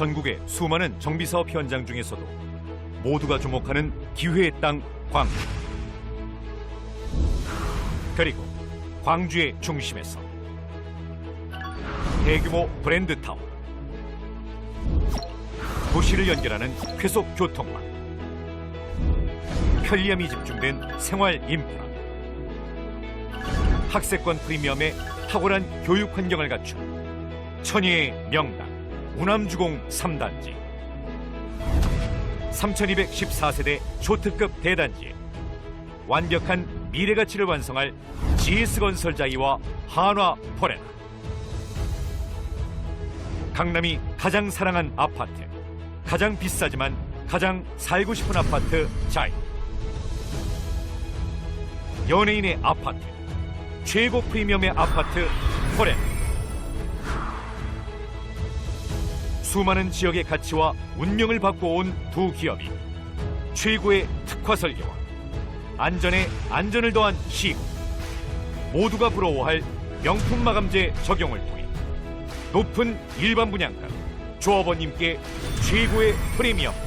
전국의 수많은 정비사업 현장 중에서도 모두가 주목하는 기회의 땅 광주. 그리고 광주의 중심에서 대규모 브랜드 타운, 도시를 연결하는 쾌속 교통망, 편리함이 집중된 생활 인프라, 학세권 프리미엄에 탁월한 교육 환경을 갖춘 천혜의 명당 우남주공 3단지. 3214세대 초특급 대단지에 완벽한 미래 가치를 완성할 GS건설 자이와 한화 포레나. 강남이 가장 사랑한 아파트. 가장 비싸지만 가장 살고 싶은 아파트 자이. 연예인의 아파트. 최고 프리미엄의 아파트 포레나 수많은 지역의 가치와 운명을 바꿔 온 두 기업이 최고의 특화 설계와 안전에 안전을 더한 시공 모두가 부러워할 명품 마감재 적용을 통해 높은 일반 분양가 조합원님께 최고의 프리미엄과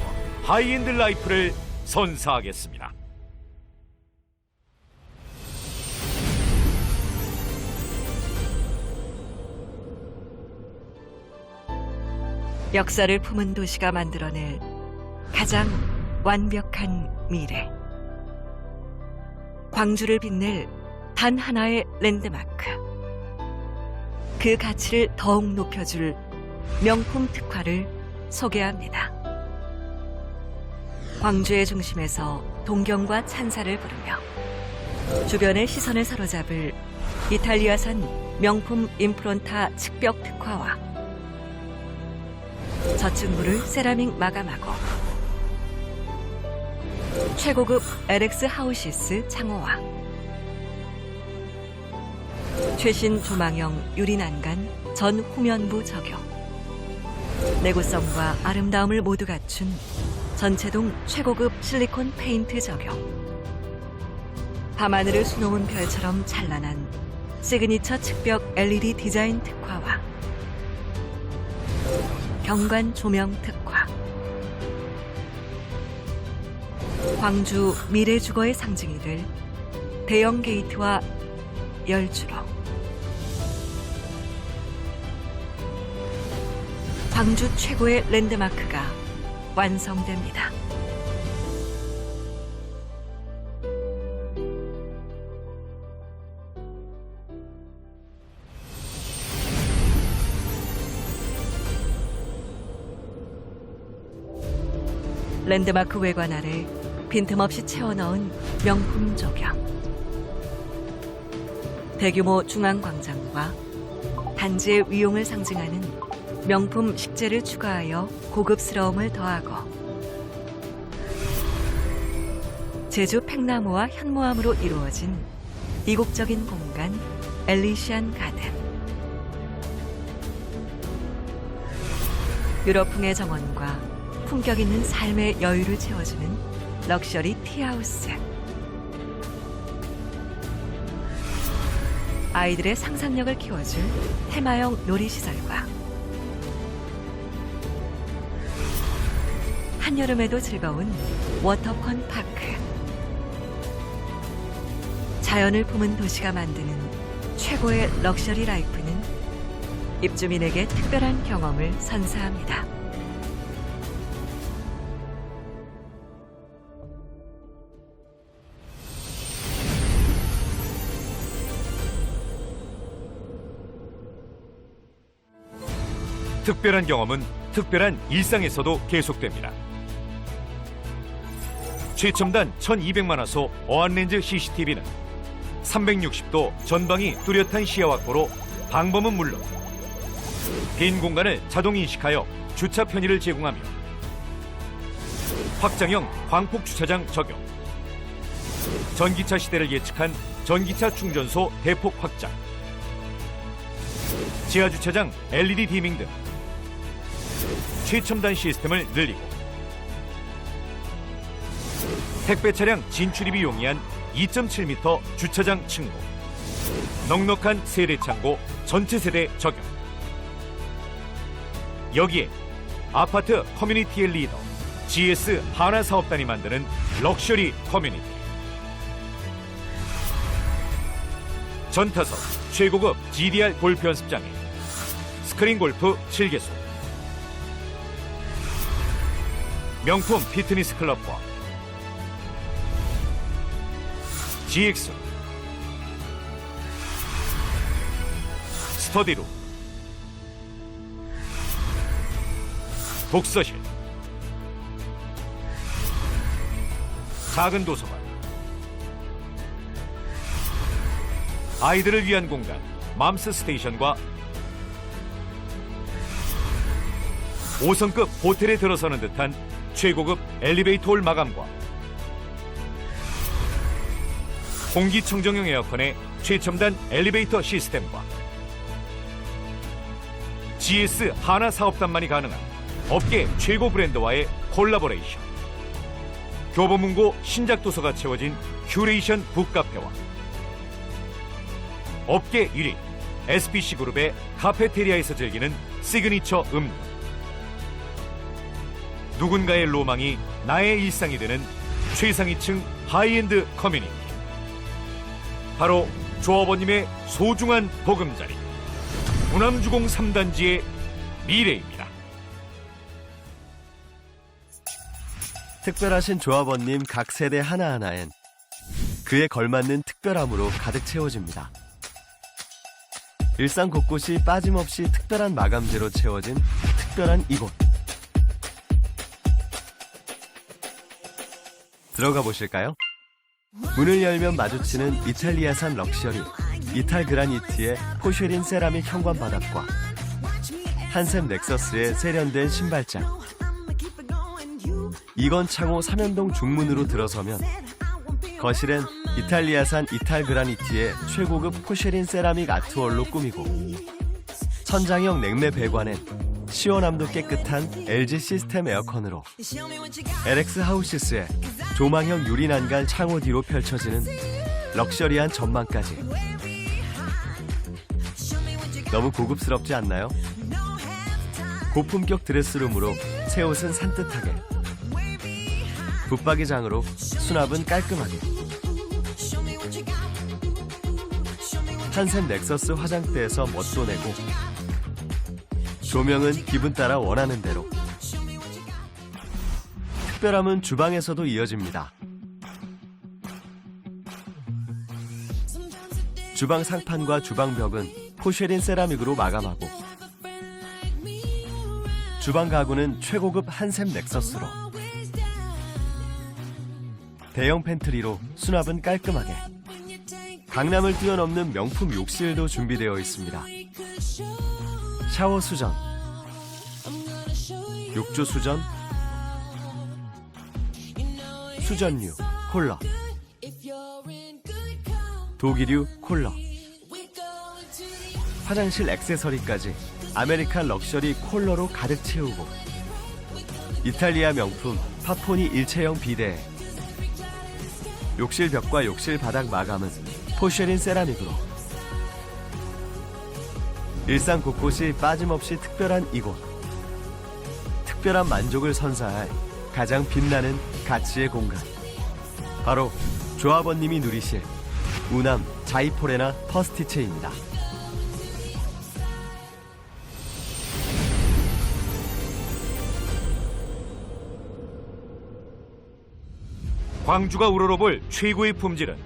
하이엔드 라이프를 선사하겠습니다. 역사를 품은 도시가 만들어낼 가장 완벽한 미래. 광주를 빛낼 단 하나의 랜드마크. 그 가치를 더욱 높여줄 명품 특화를 소개합니다. 광주의 중심에서 동경과 찬사를 부르며 주변의 시선을 사로잡을 이탈리아산 명품 인프론타 측벽 특화와 저층부를 세라믹 마감하고 최고급 LX 하우시스 창호와 최신 조망형 유리 난간 전 후면부 적용. 내구성과 아름다움을 모두 갖춘 전체동 최고급 실리콘 페인트 적용. 밤하늘을 수놓은 별처럼 찬란한 시그니처 측벽 LED 디자인 특화와 경관 조명 특화 광주 미래 주거의 상징이 될 대형 게이트와 열주로 광주 최고의 랜드마크가 완성됩니다. 랜드마크 외관 아래 빈틈없이 채워넣은 명품 조경. 대규모 중앙광장과 단지의 위용을 상징하는 명품 식재를 추가하여 고급스러움을 더하고 제주 팽나무와 현무암으로 이루어진 이국적인 공간 엘리시안 가든 유럽풍의 정원과 품격 있는 삶의 여유를 채워주는 럭셔리 티하우스. 아이들의 상상력을 키워줄 테마형 놀이시설과 한여름에도 즐거운 워터펀 파크. 자연을 품은 도시가 만드는 최고의 럭셔리 라이프는 입주민에게 특별한 경험을 선사합니다. 특별한 경험은 특별한 일상에서도 계속됩니다. 최첨단 1200만 화소 어안렌즈 CCTV는 360도 전방이 뚜렷한 시야 확보로 방범은 물론 빈 공간을 자동 인식하여 주차 편의를 제공하며 확장형 광폭 주차장 적용 전기차 시대를 예측한 전기차 충전소 대폭 확장 지하 주차장 LED 디밍 등 최첨단 시스템을 늘리고 택배 차량 진출입이 용이한 2.7m 주차장 층고 넉넉한 세대 창고 전체 세대 적용 여기에 아파트 커뮤니티의 리더 GS 하나 사업단이 만드는 럭셔리 커뮤니티. 전타석 최고급 GDR 골프 연습장에 스크린 골프 7개소 명품 피트니스 클럽과 GX 스터디룸 독서실 작은 도서관 아이들을 위한 공간 맘스 스테이션과 5성급 호텔에 들어서는 듯한 최고급 엘리베이터 홀 마감과 공기청정용 에어컨의 최첨단 엘리베이터 시스템과 GS 하나 사업단만이 가능한 업계 최고 브랜드와의 콜라보레이션 교보문고 신작 도서가 채워진 큐레이션 북카페와 업계 1위 SBC 그룹의 카페테리아에서 즐기는 시그니처 음료 누군가의 로망이 나의 일상이 되는 최상위층 하이엔드 커뮤니티 바로 조아버님의 소중한 보금자리 우남주공 3단지의 미래입니다. 특별하신 조합원님 각 세대 하나하나엔 그에 걸맞는 특별함으로 가득 채워집니다. 일상 곳곳이 빠짐없이 특별한 마감재로 채워진 특별한 이곳. 들어가 보실까요? 문을 열면 마주치는 이탈리아산 럭셔리 이탈 그라니트의 포쉐린 세라믹 현관 바닥과 한샘 넥서스의 세련된 신발장 이건 창호 삼연동 중문으로 들어서면 거실엔 이탈리아산 이탈 그라니티의 최고급 포쉐린 세라믹 아트월로 꾸미고 천장형 냉매 배관엔 시원함도 깨끗한 LG 시스템 에어컨으로. LX 하우시스의 조망형 유리 난간 창호 뒤로 펼쳐지는 럭셔리한 전망까지. 너무 고급스럽지 않나요? 고품격 드레스룸으로 새 옷은 산뜻하게. 붙박이장으로 수납은 깔끔하게. 한샘 넥서스 화장대에서 멋도 내고 조명은 기분 따라 원하는 대로 특별함은 주방에서도 이어집니다 주방 상판과 주방 벽은 포쉐린 세라믹으로 마감하고 주방 가구는 최고급 한샘 넥서스로 대형 팬트리로 수납은 깔끔하게 강남을 뛰어넘는 명품 욕실도 준비되어 있습니다. 샤워 수전, 욕조 수전, 수전류, 콜러, 독일유 콜러, 화장실 액세서리까지 아메리칸 럭셔리 콜러로 가득 채우고. 이탈리아 명품 파포니 일체형 비데에 욕실 벽과 욕실 바닥 마감은 포쉐린 세라믹으로. 일상 곳곳이 빠짐없이 특별한 이곳 특별한 만족을 선사할 가장 빛나는 가치의 공간 바로 조합원님이 누리실 우남 자이포레나 퍼스티체입니다. 광주가 우러러볼 최고의 품질은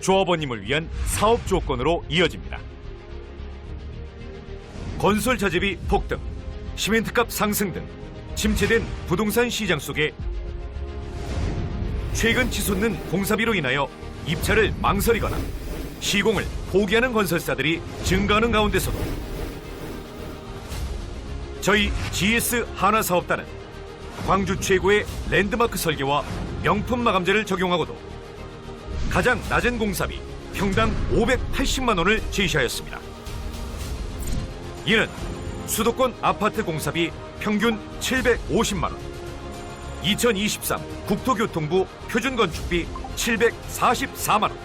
조합원님을 위한 사업 조건으로 이어집니다. 건설 자재비 폭등, 시멘트값 상승 등 침체된 부동산 시장 속에 최근 치솟는 공사비로 인하여 입찰을 망설이거나 시공을 포기하는 건설사들이 증가하는 가운데서도 저희 GS 하나 사업단은 광주 최고의 랜드마크 설계와 명품 마감재를 적용하고도 가장 낮은 공사비 평당 580만 원을 제시하였습니다. 이는 수도권 아파트 공사비 평균 750만 원, 2023 국토교통부 표준건축비 744만 원,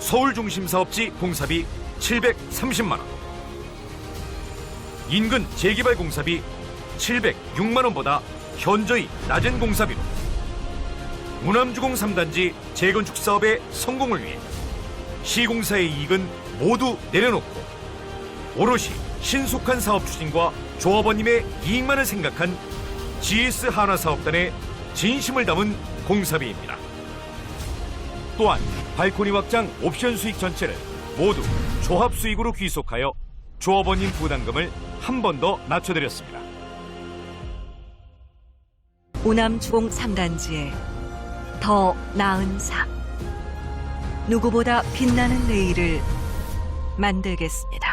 서울 중심 사업지 공사비 730만 원, 인근 재개발 공사비 706만 원보다 현저히 낮은 공사비로. 무남주공 3단지 재건축 사업의 성공을 위해 시공사의 이익은 모두 내려놓고 오롯이 신속한 사업 추진과 조합원님의 이익만을 생각한 GS 한화사업단의 진심을 담은 공사비입니다. 또한 발코니 확장 옵션 수익 전체를 모두 조합 수익으로 귀속하여 조합원님 부담금을 한 번 더 낮춰드렸습니다. 오남 주공 3단지에 더 나은 삶. 누구보다 빛나는 내일을 만들겠습니다.